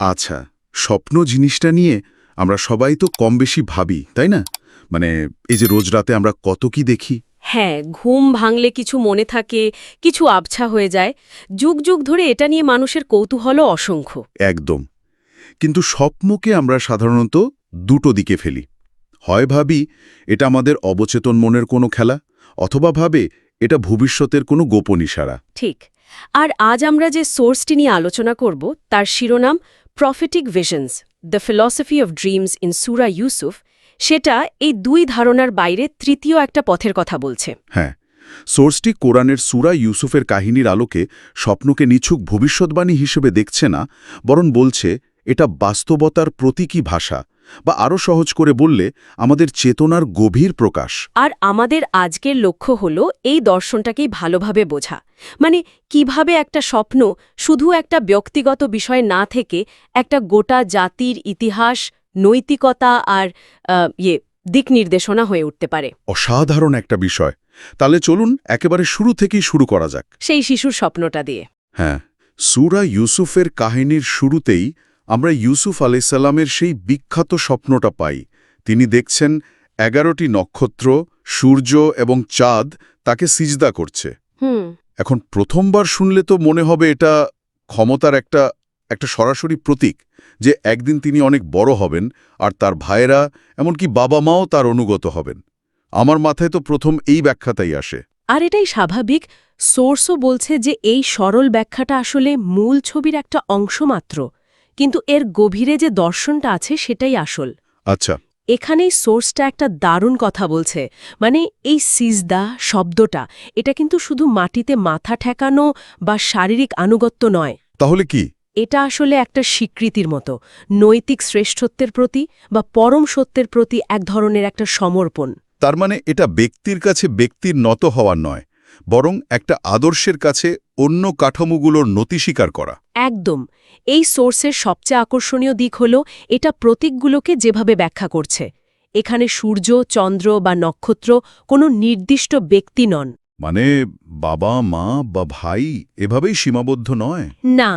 আচ্ছা স্বপ্ন জিনিসটা নিয়ে আমরা সবাই তো কম বেশি ভাবি তাই না? মানে এই যে রোজ রাতে আমরা কত কি দেখি? হ্যাঁ ঘুম ভাঙলে কিছু মনে থাকে কিছু আবছা হয়ে যায়। যুগ যুগ ধরে এটা নিয়ে মানুষের কৌতূহলও অসংখ্য। একদম। কিন্তু স্বপ্নকে আমরা সাধারণত দুটো দিকে ফেলি। হয় ভাবি এটা আমাদের অবচেতন মনের কোনো খেলা অথবা ভাবে এটা ভবিষ্যতের কোনো গোপন ইশারা। ঠিক। আর আজ আমরা যে সোর্সটি নিয়ে আলোচনা করব তার শিরোনাম prophetic visions the philosophy of dreams in Surah Yusuf সেটা এই দুই ধারণার বাইরে তৃতীয় একটা পথের কথা বলছে। হ্যাঁ সোর্সটি কোরআনের সুরা ইউসুফের কাহিনীর আলোকে স্বপ্নকে নিছুক ভবিষ্যৎবাণী হিসেবে দেখছে না, বরং বলছে এটা বাস্তবতার প্রতীকী ভাষা বা আরও সহজ করে বললে আমাদের চেতনার গভীর প্রকাশ। আর আমাদের আজকের লক্ষ্য হল এই দর্শনটাকেই ভালোভাবে বোঝা। মানে কীভাবে একটা স্বপ্ন শুধু একটা ব্যক্তিগত বিষয় না থেকে একটা গোটা জাতির ইতিহাস নৈতিকতা আর ইয়ে দিক নির্দেশনা হয়ে উঠতে পারে। অসাধারণ একটা বিষয়। তাহলে চলুন একেবারে শুরু থেকেই শুরু করা যাক। সেই শিশুর স্বপ্নটা দিয়ে। হ্যাঁ সুরা ইউসুফের কাহিনীর শুরুতেই আমরা ইউসুফ আলাইসাল্লামের সেই বিখ্যাত স্বপ্নটা পাই। তিনি দেখছেন এগারোটি নক্ষত্র সূর্য এবং চাঁদ তাকে সিজদা করছে। এখন প্রথমবার শুনলে তো মনে হবে এটা ক্ষমতার একটা একটা সরাসরি প্রতীক যে একদিন তিনি অনেক বড় হবেন আর তার ভাইয়েরা এমনকি বাবা মাও তার অনুগত হবেন। আমার মাথায় তো প্রথম এই ব্যাখ্যাটাই আসে। আর এটাই স্বাভাবিক সোর্সও বলছে যে এই সরল ব্যাখ্যাটা আসলে মূল ছবির একটা অংশ মাত্র। কিন্তু এর গভীরে যে দর্শনটা আছে সেটাই আসল। আচ্ছা। এখানেই সোর্সটা একটা দারুণ কথা বলছে। মানে এই সিজদা শব্দটা এটা কিন্তু শুধু মাটিতে মাথা ঠেকানো বা শারীরিক আনুগত্য নয়। তাহলে কি? এটা আসলে একটা স্বীকৃতির মতো নৈতিক শ্রেষ্ঠত্বের প্রতি বা পরম সত্যের প্রতি এক ধরনের একটা সমর্পণ। তার মানে এটা ব্যক্তির কাছে ব্যক্তির নত হওয়ার নয়। বরং একটা আদর্শের কাছে অন্য কাঠামোগুলোর নতি স্বীকার করা। একদম। এই সোর্সের সবচেয়ে আকর্ষণীয় দিক হল এটা প্রতীকগুলোকে যেভাবে ব্যাখ্যা করছে। এখানে সূর্য চন্দ্র বা নক্ষত্র কোনো নির্দিষ্ট ব্যক্তি নন। মানে বাবা মা বা ভাই এভাবেই সীমাবদ্ধ নয়? না।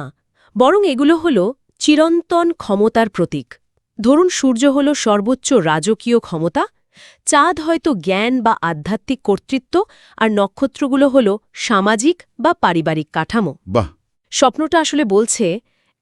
বরং এগুলো হল চিরন্তন ক্ষমতার প্রতীক। ধরুন সূর্য হল সর্বোচ্চ রাজকীয় ক্ষমতা চাঁদ হয়তো জ্ঞান বা আধ্যাত্মিক কর্তৃত্ব আর নক্ষত্রগুলো হল সামাজিক বা পারিবারিক কাঠামো। বাহ! স্বপ্নটা আসলে বলছে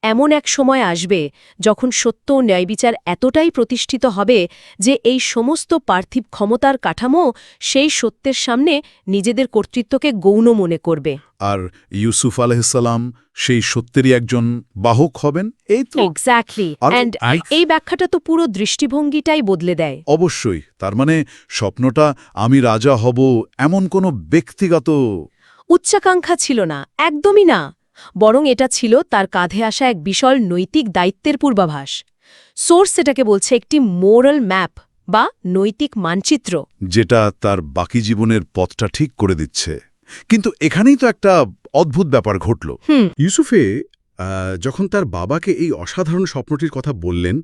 এমন এক সময় আসবে যখন সত্য ও ন্যায়বিচার এতটাই প্রতিষ্ঠিত হবে যে এই সমস্ত পার্থিব ক্ষমতার কাঠামো সেই সত্যের সামনে নিজেদের কর্তৃত্বকে গৌণ মনে করবে। আর ইউসুফ আলহিসাল্লাম সেই সত্যেরই একজন বাহক হবেন? এই তো। এক্স্যাক্টলি অ্যান্ড এই ব্যাখ্যাটা তো পুরো দৃষ্টিভঙ্গিটাই বদলে দেয়। অবশ্যই। তার মানে স্বপ্নটা আমি রাজা হব এমন কোনো ব্যক্তিগত উচ্চাকাঙ্ক্ষা ছিল না একদমই না। বরং এটা ছিল তার কাঁধে আসা এক বিশাল নৈতিক দায়িত্বের পূর্বাভাস। সোর্স এটাকে বলছে একটি মোরাল ম্যাপ বা নৈতিক মানচিত্র। যেটা তার বাকি জীবনের পথটা ঠিক করে দিচ্ছে। কিন্তু এখানেই তো একটা অদ্ভুত ব্যাপার ঘটল। ইউসুফে যখন তার বাবাকে এই অসাধারণ স্বপ্নটির কথা বললেন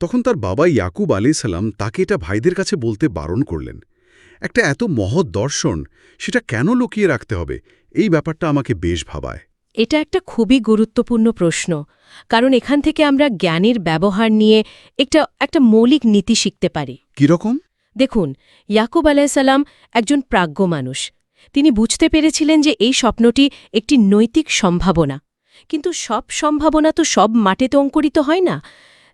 তখন তার বাবা ইয়াকুব আলাইসাল্লাম তাকে এটা ভাইদের কাছে বলতে বারণ করলেন। একটা এত মহৎ দর্শন সেটা কেন লুকিয়ে রাখতে হবে? এই ব্যাপারটা আমাকে বেশ ভাবায়। এটা একটা খুবই গুরুত্বপূর্ণ প্রশ্ন। কারণ এখান থেকে আমরা জ্ঞানের ব্যবহার নিয়ে একটা একটা মৌলিক নীতি শিখতে পারি। কীরকম? দেখুন ইয়াকুব আলাইসাল্লাম একজন প্রাজ্ঞ মানুষ। তিনি বুঝতে পেরেছিলেন যে এই স্বপ্নটি একটি নৈতিক সম্ভাবনা। কিন্তু সব সম্ভাবনা তো সব মাটিতে অঙ্কুরিত হয় না।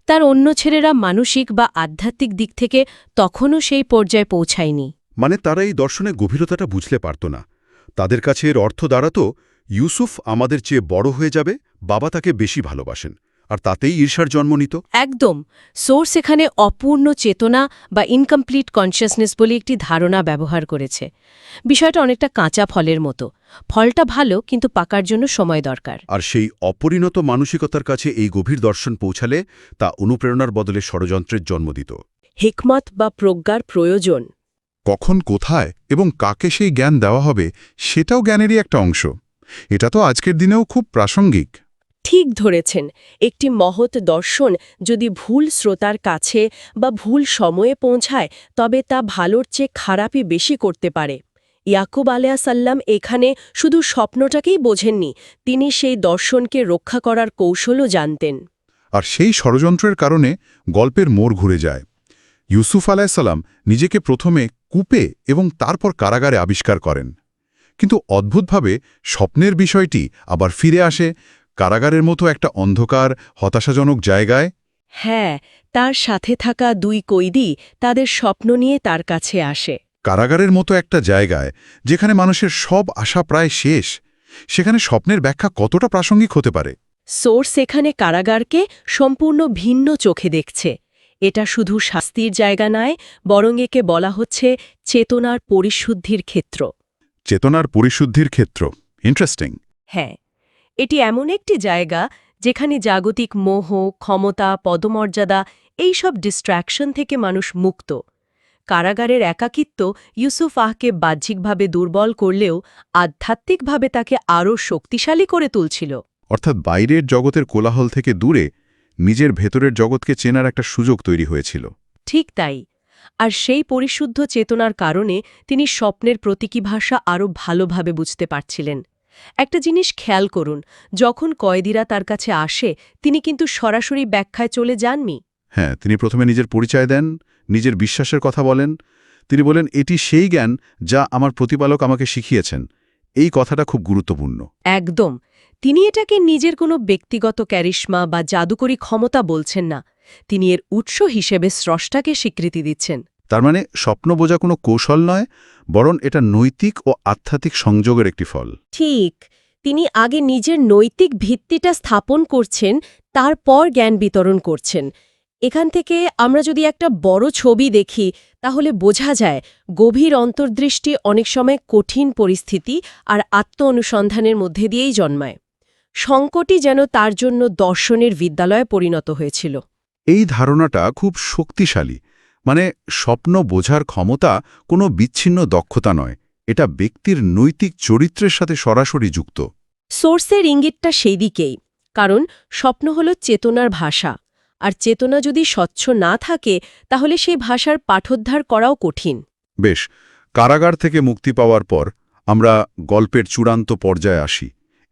তার অন্য ছেলেরা মানসিক বা আধ্যাত্মিক দিক থেকে তখনও সেই পর্যায়ে পৌঁছায়নি। মানে তারা এই দর্শনে গভীরতাটা বুঝলে পারত না। তাদের কাছে এর অর্থ দাঁড়াতো ইউসুফ আমাদের চেয়ে বড় হয়ে যাবে বাবা তাকে বেশি ভালোবাসেন আর তাতেই ঈর্ষার জন্ম নিত। একদম। সোর্স এখানে অপূর্ণ চেতনা বা ইনকমপ্লিট কনসিয়াসনেস বলে একটি ধারণা ব্যবহার করেছে। বিষয়টা অনেকটা কাঁচা ফলের মতো। ফলটা ভালো কিন্তু পাকার জন্য সময় দরকার। আর সেই অপরিণত মানসিকতার কাছে এই গভীর দর্শন পৌঁছালে তা অনুপ্রেরণার বদলে ষড়যন্ত্রের জন্ম দিত। হিকমত বা প্রজ্ঞার প্রয়োজন। কখন কোথায় এবং কাকে সেই জ্ঞান দেওয়া হবে সেটাও জ্ঞানেরই একটা অংশ। এটা তো আজকের দিনেও খুব প্রাসঙ্গিক। ঠিক ধরেছেন একটি মহৎ দর্শন যদি ভুল শ্রোতার কাছে বা ভুল সময়ে পৌঁছায় তবে তা ভালোর চেয়ে খারাপই বেশি করতে পারে। ইয়াকুব আলিয়াসাল্লাম এখানে শুধু স্বপ্নটাকেই বোঝেননি তিনি সেই দর্শনকে রক্ষা করার কৌশলও জানতেন। আর সেই ষড়যন্ত্রের কারণে গল্পের মোড় ঘুরে যায়। ইউসুফ আলাইসাল্লাম নিজেকে প্রথমে কূপে এবং তারপর কারাগারে আবিষ্কার করেন। কিন্তু অদ্ভুতভাবে স্বপ্নের বিষয়টি আবার ফিরে আসে কারাগারের মতো একটা অন্ধকার হতাশাজনক জায়গায়। হ্যাঁ তার সাথে থাকা দুই কৈদি তাদের স্বপ্ন নিয়ে তার কাছে আসে। কারাগারের মতো একটা জায়গায় যেখানে মানুষের সব আশা প্রায় শেষ সেখানে স্বপ্নের ব্যাখ্যা কতটা প্রাসঙ্গিক হতে পারে? সোর্স এখানে কারাগারকে সম্পূর্ণ ভিন্ন চোখে দেখছে। এটা শুধু শাস্তির জায়গা নয় বরং একে বলা হচ্ছে চেতনার পরিশুদ্ধির ক্ষেত্র। চেতনার পরিশুদ্ধির ক্ষেত্র। ইন্টারেস্টিং হ্যাঁ এটি এমন একটি জায়গা যেখানে জাগতিক মোহ ক্ষমতা পদমর্যাদা এইসব ডিস্ট্র্যাকশন থেকে মানুষ মুক্ত। কারাগারের একাকিত্ব ইউসুফ আহকে বাহ্যিকভাবে দুর্বল করলেও আধ্যাত্মিকভাবে তাকে আরও শক্তিশালী করে তুলছিল। অর্থাৎ বাইরের জগতের কোলাহল থেকে দূরে নিজের ভেতরের জগৎকে চেনার একটা সুযোগ তৈরি হয়েছিল। ঠিক তাই। আর সেই পরিশুদ্ধ চেতনার কারণে তিনি স্বপ্নের প্রতীকী ভাষা আরও ভালোভাবে বুঝতে পারছিলেন। একটা জিনিস খেয়াল করুন যখন কয়েদিরা তার কাছে আসে তিনি কিন্তু সরাসরি ব্যাখ্যায় চলে যাননি। হ্যাঁ তিনি প্রথমে নিজের পরিচয় দেন নিজের বিশ্বাসের কথা বলেন। তিনি বলেন এটি সেই জ্ঞান যা আমার প্রতিপালক আমাকে শিখিয়েছেন। এই কথাটা খুব গুরুত্বপূর্ণ। একদম। তিনি এটাকে নিজের কোনো ব্যক্তিগত ক্যারিশমা বা জাদুকরী ক্ষমতা বলছেন না। তিনি এর উৎস হিসেবে স্রষ্টাকে স্বীকৃতি দিচ্ছেন। তার মানে স্বপ্ন বোঝা কোনো কৌশল নয় বরং এটা নৈতিক ও আধ্যাত্মিক সংযোগের একটি ফল। ঠিক তিনি আগে নিজের নৈতিক ভিত্তিটা স্থাপন করছেন তারপর জ্ঞান বিতরণ করছেন। এখান থেকে আমরা যদি একটা বড় ছবি দেখি তাহলে বোঝা যায় গভীর অন্তর্দৃষ্টি অনেক সময় কঠিন পরিস্থিতি আর আত্ম অনুসন্ধানের মধ্যে দিয়েই জন্মায়। সংকটই যেন তার জন্য দর্শনের বিদ্যালয়ে পরিণত হয়েছিল। এই ধারণাটা খুব শক্তিশালী। মানে স্বপ্ন বোঝার ক্ষমতা কোনো বিচ্ছিন্ন দক্ষতা নয় এটা ব্যক্তির নৈতিক চরিত্রের সাথে সরাসরি যুক্ত। সোর্সের ইঙ্গিতটা সেই দিকেই কারণ স্বপ্ন হল চেতনার ভাষা আর চেতনা যদি স্বচ্ছ না থাকে তাহলে সেই ভাষার পাঠোদ্ধার করাও কঠিন। বেশ কারাগার থেকে মুক্তি পাওয়ার পর আমরা গল্পের চূড়ান্ত পর্যায়ে আসি।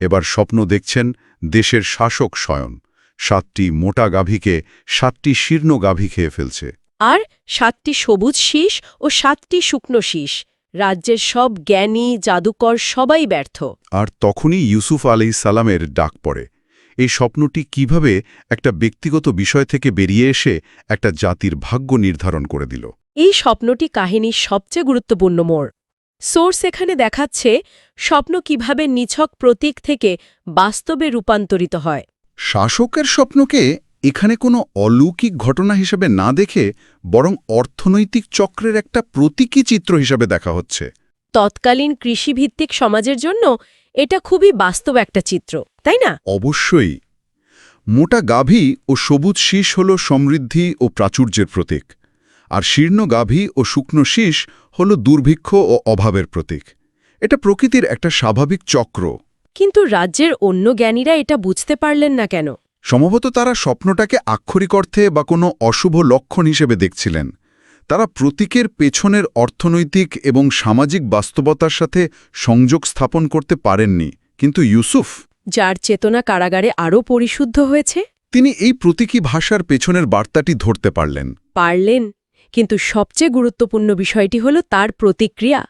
এবার স্বপ্ন দেখছেন দেশের শাসক স্বয়ন সাতটি মোটা গাভীকে সাতটি শীর্ণ গাভী খেয়ে ফেলছে। আর সাতটি সবুজ শীষ ও সাতটি শুকনো শীষ। রাজ্যের সব জ্ঞানী জাদুকর সবাই ব্যর্থ। আর তখনই ইউসুফ আলি সালামের ডাক পড়ে। এই স্বপ্নটি কীভাবে একটা ব্যক্তিগত বিষয় থেকে বেরিয়ে এসে একটা জাতির ভাগ্য নির্ধারণ করে দিল? এই স্বপ্নটি কাহিনীর সবচেয়ে গুরুত্বপূর্ণ মোড়। সোর্স এখানে দেখাচ্ছে স্বপ্ন কীভাবে নিছক প্রতীক থেকে বাস্তবে রূপান্তরিত হয়। শাসকের স্বপ্নকে এখানে কোনো অলৌকিক ঘটনা হিসেবে না দেখে বরং অর্থনৈতিক চক্রের একটা প্রতীকী চিত্র হিসেবে দেখা হচ্ছে। তৎকালীন কৃষিভিত্তিক সমাজের জন্য এটা খুবই বাস্তব একটা চিত্র তাই না? অবশ্যই। মোটা গাভী ও সবুজ শীষ হল সমৃদ্ধি ও প্রাচুর্যের প্রতীক আর শীর্ণ গাভী ও শুকনো শীষ হল দুর্ভিক্ষ ও অভাবের প্রতীক। এটা প্রকৃতির একটা স্বাভাবিক চক্র। কিন্তু রাজ্যের অন্য জ্ঞানীরা এটা বুঝতে পারলেন না কেন? সম্ভবত তারা স্বপ্নটাকে আক্ষরিক অর্থে বা কোনো অশুভ লক্ষণ হিসেবে দেখছিলেন। তারা প্রতীকের পেছনের অর্থনৈতিক এবং সামাজিক বাস্তবতার সাথে সংযোগ স্থাপন করতে পারেননি। কিন্তু ইউসুফ? যার চেতনা কারাগারে আরও পরিশুদ্ধ হয়েছে? তিনি এই প্রতীকী ভাষার পেছনের বার্তাটি ধরতে পারলেন। পারলেন। কিন্তু সবচেয়ে গুরুত্বপূর্ণ বিষয়টি হল তার প্রতিক্রিয়া।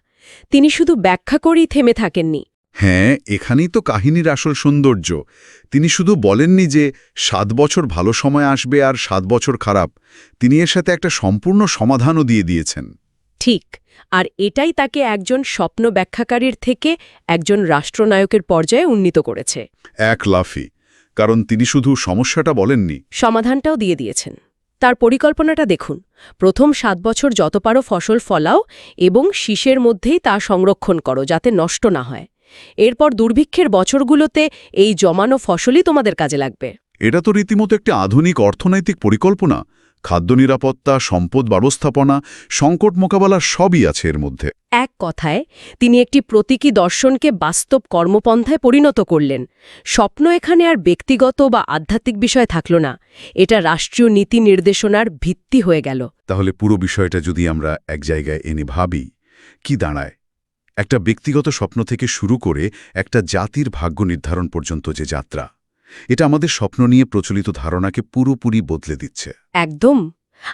তিনি শুধু ব্যাখ্যা করেই থেমে থাকেননি। হ্যাঁ এখানেই তো কাহিনীর আসল সৌন্দর্য। তিনি শুধু বলেননি যে সাত বছর ভালো সময় আসবে আর সাত বছর খারাপ। তিনি এর সাথে একটা সম্পূর্ণ সমাধানও দিয়ে দিয়েছেন। ঠিক আর এটাই তাকে একজন স্বপ্ন ব্যাখ্যাকারীর থেকে একজন রাষ্ট্রনায়কের পর্যায়ে উন্নীত করেছে। এক লাফি কারণ তিনি শুধু সমস্যাটা বলেননি। সমাধানটাও দিয়ে দিয়েছেন। তার পরিকল্পনাটা দেখুন। প্রথম সাত বছর যত পারো ফসল ফলাও এবং শীষের মধ্যেই তা সংরক্ষণ করো যাতে নষ্ট না হয়। এরপর দুর্ভিক্ষের বছরগুলোতে এই জমানো ফসলই তোমাদের কাজে লাগবে। এটা তো রীতিমতো একটি আধুনিক অর্থনৈতিক পরিকল্পনা। খাদ্য নিরাপত্তা সম্পদ ব্যবস্থাপনা সংকট মোকাবেলা সবই আছে এর মধ্যে। এক কথায় তিনি একটি প্রতীকী দর্শনকে বাস্তব কর্মপন্থায় পরিণত করলেন। স্বপ্ন এখানে আর ব্যক্তিগত বা আধ্যাত্মিক বিষয় থাকল না। এটা রাষ্ট্রীয় নীতি নির্দেশনার ভিত্তি হয়ে গেল। তাহলে পুরো বিষয়টা যদি আমরা এক জায়গায় এনে ভাবি কি দাঁড়ায়? একটা ব্যক্তিগত স্বপ্ন থেকে শুরু করে একটা জাতির ভাগ্য নির্ধারণ পর্যন্ত যে যাত্রা। এটা আমাদের স্বপ্ন নিয়ে প্রচলিত ধারণাকে পুরোপুরি বদলে দিচ্ছে। একদম।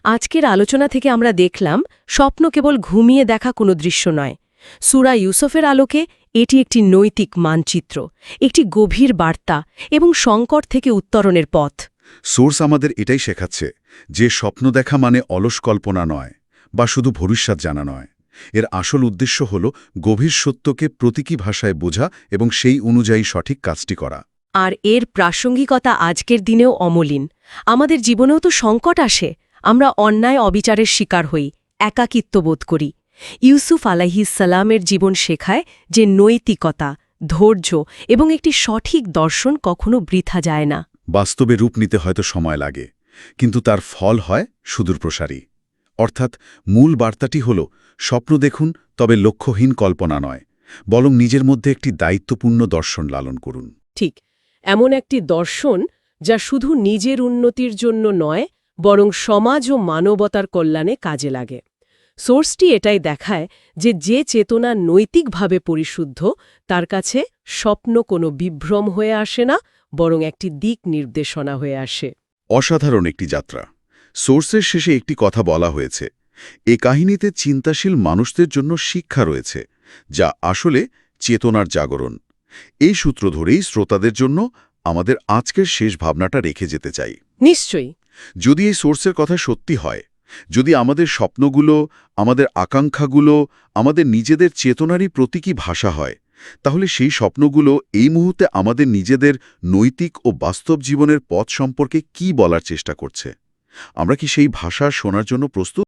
আজকের আলোচনা থেকে আমরা দেখলাম স্বপ্ন কেবল ঘুমিয়ে দেখা কোনো দৃশ্য নয়। সুরা ইউসুফের আলোকে এটি একটি নৈতিক মানচিত্র একটি গভীর বার্তা এবং সংকট থেকে উত্তরণের পথ। সোর্স আমাদের এটাই শেখাচ্ছে যে স্বপ্ন দেখা মানে অলস কল্পনা নয় বা শুধু ভবিষ্যৎ জানা নয়। এর আসল উদ্দেশ্য হল গভীর সত্যকে প্রতীকী ভাষায় বোঝা এবং সেই অনুযায়ী সঠিক কাজটি করা। আর এর প্রাসঙ্গিকতা আজকের দিনেও অমলিন। আমাদের জীবনেও তো সংকট আসে আমরা অন্যায় অবিচারের শিকার হই একাকিত্ব বোধ করি। ইউসুফ আলাহিসাল্লামের জীবন শেখায় যে নৈতিকতা ধৈর্য এবং একটি সঠিক দর্শন কখনো বৃথা যায় না। বাস্তবে রূপ নিতে হয়তো সময় লাগে কিন্তু তার ফল হয় সুদূরপ্রসারী অর্থাৎ মূল বার্তাটি হল স্বপ্ন দেখুন তবে লক্ষ্যহীন কল্পনা নয় বরং নিজের মধ্যে একটি দায়িত্বপূর্ণ দর্শন লালন করুন। ঠিক। এমন একটি দর্শন যা শুধু নিজের উন্নতির জন্য নয়, বরং সমাজ ও মানবতার কল্যাণে কাজে লাগে। সোর্সটি এটাই দেখায় যে যে চেতনা নৈতিকভাবে পরিশুদ্ধ, তার কাছে স্বপ্ন কোনো বিভ্রম হয়ে আসে না, বরং একটি দিক নির্দেশনা হয়ে আসে। অসাধারণ একটি যাত্রা। সোর্সের শেষে একটি কথা বলা হয়েছে, এ কাহিনীতে চিন্তাশীল মানুষদের জন্য শিক্ষা রয়েছে, যা আসলে চেতনার জাগরণ। এই সূত্র ধরেই শ্রোতাদের জন্য আমাদের আজকের শেষ ভাবনাটা রেখে যেতে চাই। নিশ্চয়ই। যদি এই সোর্সের কথা সত্যি হয় যদি আমাদের স্বপ্নগুলো আমাদের আকাঙ্ক্ষাগুলো আমাদের নিজেদের চেতনারই প্রতীকী ভাষা হয় তাহলে সেই স্বপ্নগুলো এই মুহূর্তে আমাদের নিজেদের নৈতিক ও বাস্তব জীবনের পথ সম্পর্কে কি বলার চেষ্টা করছে? আমরা কি সেই ভাষা শোনার জন্য প্রস্তুত?